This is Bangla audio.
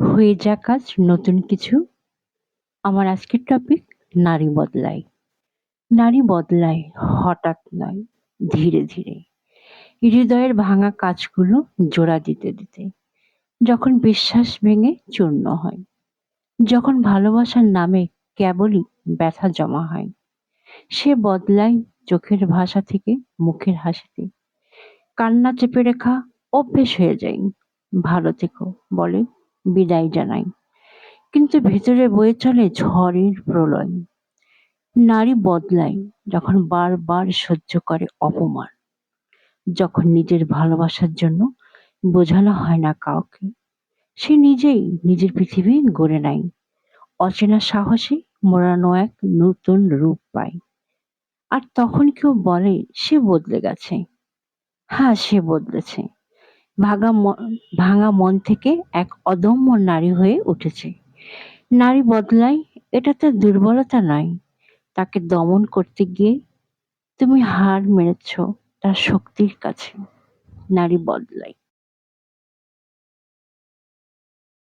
হয়ে যাক আজ নতুন কিছু। আমার আজকের টপিক নারী বদলায় নারী বদলায় হঠাৎ নয়, ধীরে ধীরে। হৃদয়ের ভাঙা কাজগুলো জোড়া দিতে দিতে, যখন বিশ্বাস ভেঙে চূর্ণ হয়, যখন ভালোবাসার নামে কেবলই ব্যথা জমা হয়, সে বদলায় চোখের ভাষা থেকে মুখের হাসিতে। কান্না চেপে রেখা অভ্যেস হয়ে যায়। ভালো থেকো, বলে বিদায় জানাই। কিন্তু ভেতরে বয়ে চলে ঝড়ের প্রলয়। নারী বদলায় যখন বারবার সহ্য করে অপমান। যখন নিজের ভালোবাসার জন্য বোঝানো হয় না কাউকে, সে নিজেই নিজের পৃথিবী গড়ে নেয়। অচেনা সাহসে মোড়ানো এক নতুন রূপ পায়। আর তখন কেউ বলে, সে বদলে গেছে। হ্যাঁ সে বদলেছে। ভাঙা ভাঙা মন থেকে এক অদম্য নারী হয়ে উঠেছে। নারী বদলায়, এটা তার দুর্বলতা নয়। তাকে দমন করতে গিয়ে তুমি হার মেরেছ তার শক্তির কাছে। নারী বদলায়।